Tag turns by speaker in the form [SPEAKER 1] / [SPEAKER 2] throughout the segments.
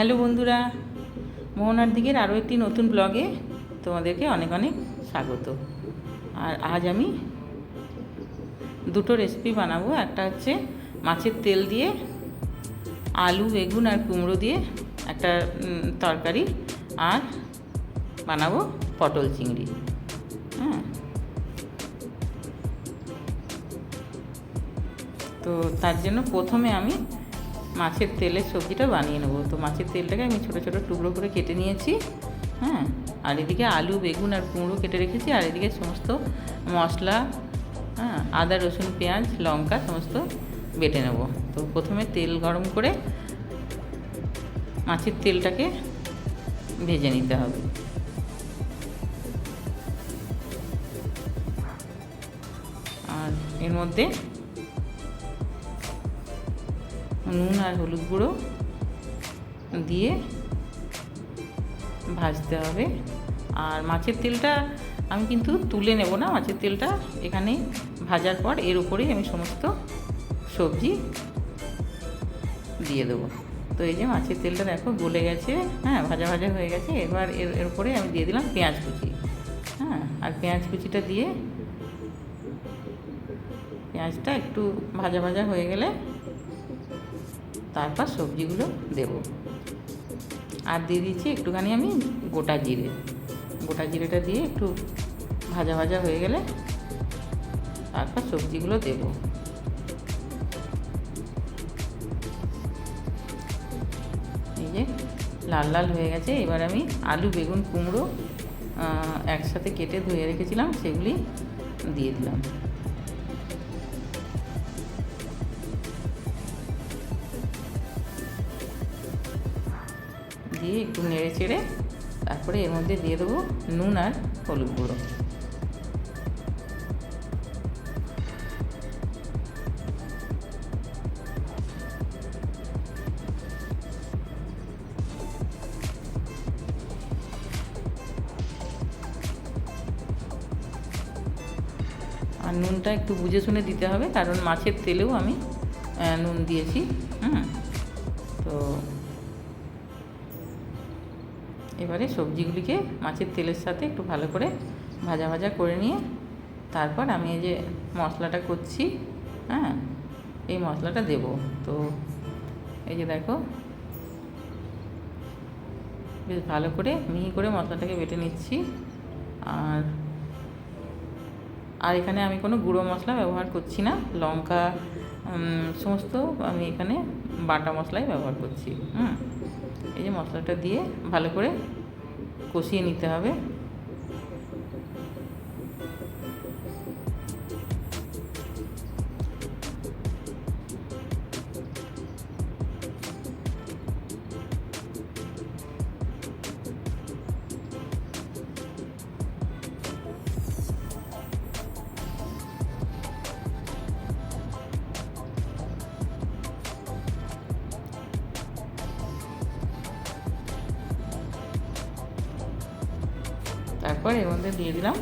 [SPEAKER 1] Hello বন্ধুরা, মোহনার দিকের আরও একটি নতুন ব্লগে তোমাদেরকে অনেক অনেক স্বাগত। আর আজ আমি দুটো রেসিপি বানাবো, একটা হচ্ছে মাছের তেল দিয়ে আলু, বেগুন আর কুমড়ো দিয়ে একটা তরকারি আর বানাবো পটল চিংড়ি। হ্যাঁ। তো তার জন্য প্রথমে আমি মাছের তেলের সবজিটা বানিয়ে নেব। তো মাছের তেলটাকে আমি ছোটো ছোটো টুকরো করে কেটে নিয়েছি হ্যাঁ? আর এদিকে আলু, বেগুন আর কুমড়ো কেটে রেখেছি, আর এদিকে সমস্ত মশলা হ্যাঁ? আদা, রসুন, পেঁয়াজ, লঙ্কা সমস্ত বেটে নেব। তো প্রথমে তেল গরম করে মাছের তেলটাকে ভেজে নিতে হবে। আর এর মধ্যে নুন আর হলুদ গুঁড়ো দিয়ে ভাজতে হবে। আর মাছের তেলটা আমি কিন্তু তুলে নেব না, মাছের তেলটা এখানে ভাজার পর এর উপরেই আমি সমস্ত সবজি দিয়ে দেবো। তো এই যে মাছের তেলটা দেখো গলে গেছে হ্যাঁ ভাজা ভাজা হয়ে গেছে। এবার এর এর উপরে আমি দিয়ে দিলাম পেঁয়াজ কুচি হ্যাঁ আর পেঁয়াজ কুচিটা দিয়ে পেঁয়াজটা একটু ভাজা ভাজা হয়ে গেলে তারপর সবজিগুলো দেব। আর দিয়ে দিচ্ছি একটুখানি আমি গোটা জিরে। গোটা জিরেটা দিয়ে একটু ভাজা ভাজা হয়ে গেলে তারপর সবজিগুলো দেব। এই যে লাল লাল হয়ে গেছে, এবার আমি আলু, বেগুন, কুমড়ো একসাথে কেটে ধুয়ে রেখেছিলাম, সেগুলি দিয়ে দিলাম। দিয়ে একটু নেড়ে চেড়ে তারপরে এর মধ্যে দিয়ে দেবো নুন আর হলুদ গুঁড়ো। আর নুনটা একটু বুঝে শুনে দিতে হবে, কারণ মাছের তেলেও আমি নুন দিয়েছি। এবারে সবজিগুলিকে মাছের তেলের সাথে একটু ভালো করে ভাজা ভাজা করে নিয়ে তারপর আমি এই যে মশলাটা করছি হ্যাঁ এই মশলাটা দেব। তো এই যে দেখো, বেশ ভালো করে মিহি করে মশলাটাকে বেটে নিচ্ছি। আর আর এখানে আমি কোনো গুঁড়ো মশলা ব্যবহার করছি না, লঙ্কা সমস্ত আমি এখানে বাটা মশলাই ব্যবহার করছি, হুম? এই যে মশলাটা দিয়ে ভালো করে কষিয়ে নিতে হবে। তারপর এর মধ্যে দিয়ে দিলাম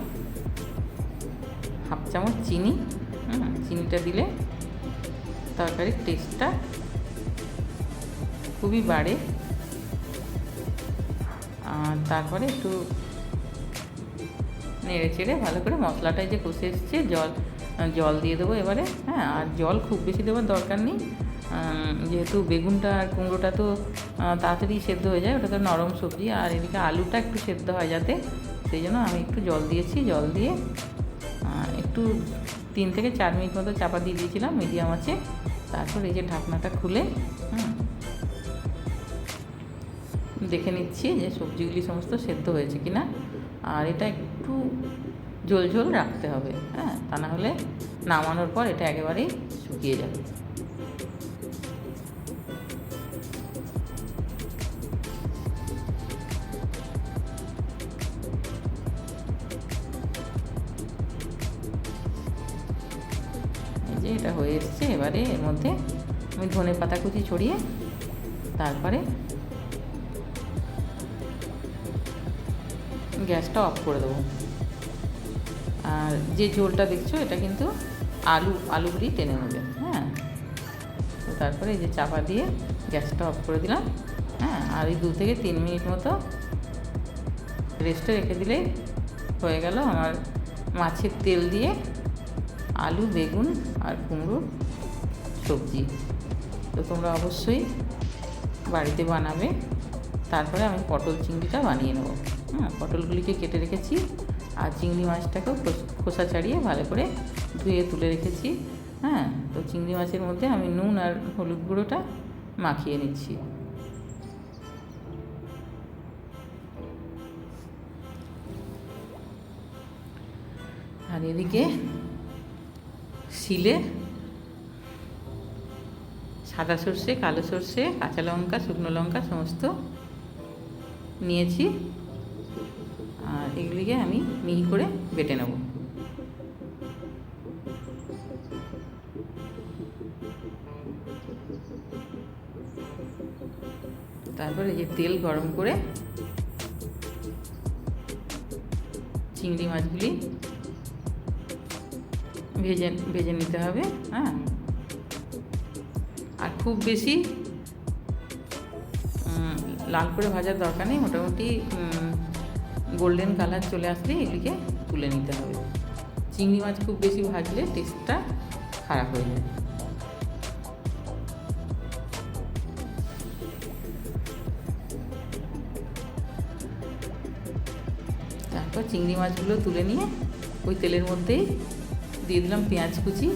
[SPEAKER 1] হাফ চামচ চিনি চিনিটা দিলে তরকারির টেস্টটা খুবই বাড়ে। আর তারপরে একটু নেড়ে চেড়ে ভালো করে মশলাটায় যে কষে এসছে, জল জল দিয়ে দেবো এবারে হ্যাঁ আর জল খুব বেশি দেওয়ার দরকার নেই। যেহেতু বেগুনটা আর কুমড়োটা তো তাড়াতাড়ি সেদ্ধ হয়ে যায়, ওটা তো নরম সবজি, আর এদিকে আলুটা একটু সেদ্ধ হয় যাতে সেই জন্য আমি একটু জল দিয়েছি, জল দিয়ে একটু তিন থেকে চার মিনিট মতো চাপা দিয়ে দিয়েছিলাম মিডিয়াম আছে। তারপর এই যে ঢাকনাটা খুলে দেখে নিচ্ছি যে সবজিগুলি সমস্ত সেদ্ধ হয়েছে কিনা। আর এটা একটু ঝোল ঝোল রাখতে হবে হ্যাঁ তা না হলে নামানোর পর এটা একেবারেই শুকিয়ে যাবে। এবারে এর মধ্যে আমি ধনে পাতা কুচি ছড়িয়ে তারপরে গ্যাসটা অফ করে দেবো। আর যে ঝোলটা দেখছ, এটা কিন্তু আলু আলুগুলি টেনে নেবে। হ্যাঁ? তো তারপরে এই যে চাপা দিয়ে গ্যাসটা অফ করে দিলাম। হ্যাঁ? আর এই দু থেকে তিন মিনিট মতো রেস্টে রেখে দিলেই হয়ে গেল আমার মাছের তেল দিয়ে আলু, বেগুন আর কুমড়োর সবজি। তো তোমরা অবশ্যই বাড়িতে বানাবে। তারপরে আমি পটল চিংড়িটা বানিয়ে নেব। হ্যাঁ পটলগুলিকে কেটে রেখেছি আর চিংড়ি মাছটাকেও খোস- ছাড়িয়ে ভালো করে ধুয়ে তুলে রেখেছি। হ্যাঁ তো চিংড়ি মাছের মধ্যে আমি নুন আর হলুদ গুঁড়োটা মাখিয়ে নিচ্ছি। আর এদিকে শিলে সাদা সর্ষে, কালো সর্ষে, কাঁচা লঙ্কা, শুকনো লঙ্কা সমস্ত নিয়েছি। আর এগুলিকে আমি মিহি করে বেটে নেব। তারপরে যে তেল গরম করে চিংড়ি মাছগুলি ভেজে ভেজে নিতে হবে হ্যাঁ? খুব বেশি। লাল করে ভাজার দরকার নেই, মোটামুটি গোল্ডেন কালার চলে আসলে এগুলিকে তুলে নিতে হবে। চিংড়ি মাছ খুব বেশি ভাজলে টেস্টটা খারাপ হয়ে যায়। তারপর চিংড়ি মাছগুলো তুলে নিয়ে ওই তেলের মধ্যেই দিয়ে দিলাম পেঁয়াজ কুচি।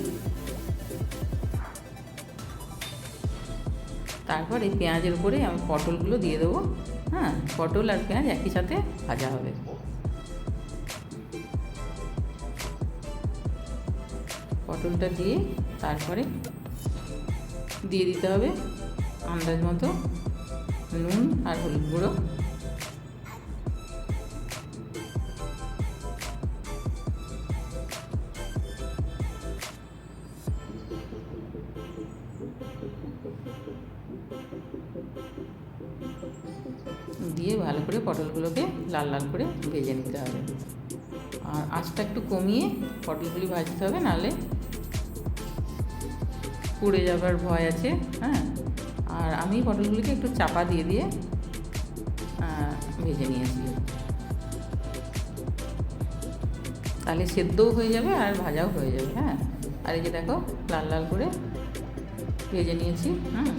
[SPEAKER 1] তারপর এই পেঁয়াজের উপরে আমি পটলগুলো দিয়ে দেবো। হ্যাঁ পটল আর পেঁয়াজ একই সাথে ভাজা হবে। পটলটা দিয়ে তারপরে দিয়ে দিতে হবে আন্দাজ মতো নুন আর হলুদ গুঁড়ো। দিয়ে ভালো করে পটলগুলোকে লাল লাল করে ভেজে নিতে হবে। আর আঁচটা একটু কমিয়ে পটলগুলি ভাজতে হবে, নাহলে পুড়ে যাবার ভয় আছে হ্যাঁ? আর আমি পটলগুলিকে একটু চাপা দিয়ে দিয়ে ভেজে নিয়েছি। তাহলে সেদ্ধও হয়ে যাবে আর ভাজাও হয়ে যাবে হ্যাঁ? আর এই যে দেখো, লাল লাল করে ভেজে নিয়েছি, হুম?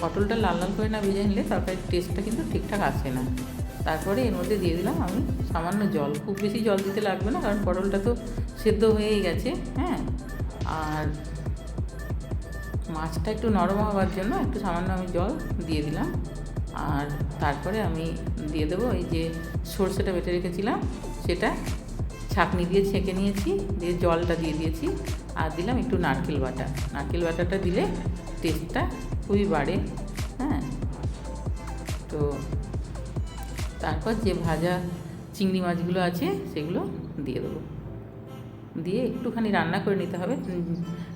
[SPEAKER 1] পটলটা লাল লাল করে না ভেজে নিলে তরকারির টেস্টটা কিন্তু ঠিকঠাক আসে না। তারপরে এর মধ্যে দিয়ে দিলাম আমি সামান্য জল। খুব বেশি জল দিতে লাগবে না, কারণ পটলটা তো সেদ্ধ হয়েই গেছে হ্যাঁ? আর মাছটা একটু নরম হওয়ার জন্য একটু সামান্য আমি জল দিয়ে দিলাম। আর তারপরে আমি দিয়ে দেবো এই যে সর্ষেটা বেটে রেখেছিলাম, সেটা ছাঁকনি দিয়ে ছেঁকে নিয়েছি, দিয়ে জলটা দিয়ে দিয়েছি। আর দিলাম একটু নারকেল বাটা। নারকেল বাটাটা দিলে টেস্টটা খুবই বাড়ে হ্যাঁ? তো তারপর যে ভাজা চিংড়ি মাছগুলো আছে, সেগুলো দিয়ে দেবো। দিয়ে একটুখানি রান্না করে নিতে হবে।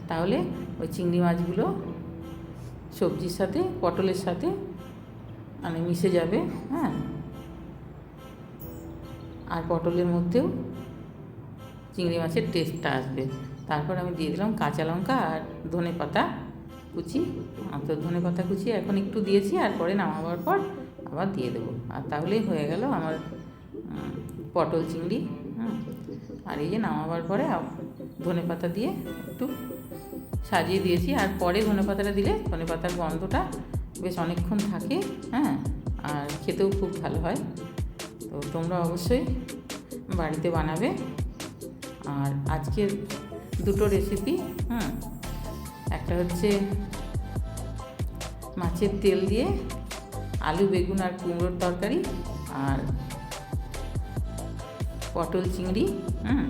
[SPEAKER 1] তাহলে ওই চিংড়ি মাছগুলো সবজির সাথে, পটলের সাথে মানে মিশে যাবে হ্যাঁ? আর পটলের মধ্যেও চিংড়ি মাছের টেস্টটা আসবে। তারপর আমি দিয়ে দিলাম কাঁচা লঙ্কা আর ধনে পাতা কুচি। তো ধনে পাতা কুচি এখন একটু দিয়েছি আর পরে নামাবার পর আবার দিয়ে দেবো। আর তাহলেই হয়ে গেল আমার পটল চিংড়ি আর এই যে নামাবার পরে ধনে পাতা দিয়ে একটু সাজিয়ে দিয়েছি। আর পরে ধনে পাতাটা দিলে ধনে পাতার গন্ধটা বেশ অনেকক্ষণ থাকে হ্যাঁ। আর খেতেও খুব ভালো হয়। তো তোমরা অবশ্যই বাড়িতে বানাবে। আর আজকের দুটো রেসিপি হুম? একটা হচ্ছে মাছের তেল দিয়ে আলু, বেগুন আর কুমড়োর তরকারি আর পটল চিংড়ি, হুম?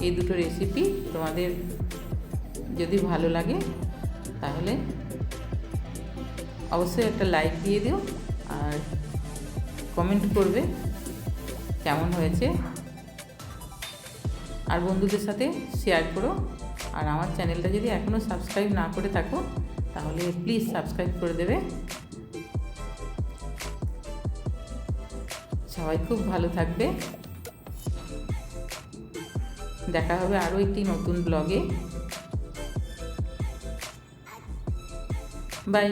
[SPEAKER 1] এই দুটো রেসিপি তোমাদের যদি ভালো লাগে তাহলে অবশ্যই একটা লাইক দিয়ে দিও আর কমেন্ট করবে কেমন হয়েছে আর বন্ধুদের সাথে শেয়ার করো। আর আমার চ্যানেলটা যদি এখনও সাবস্ক্রাইব না করে থাকো, তাহলে প্লিজ সাবস্ক্রাইব করে দেবে। সবাই খুব ভালো থাকবে। দেখা হবে আরও একটি নতুন ব্লগে বাই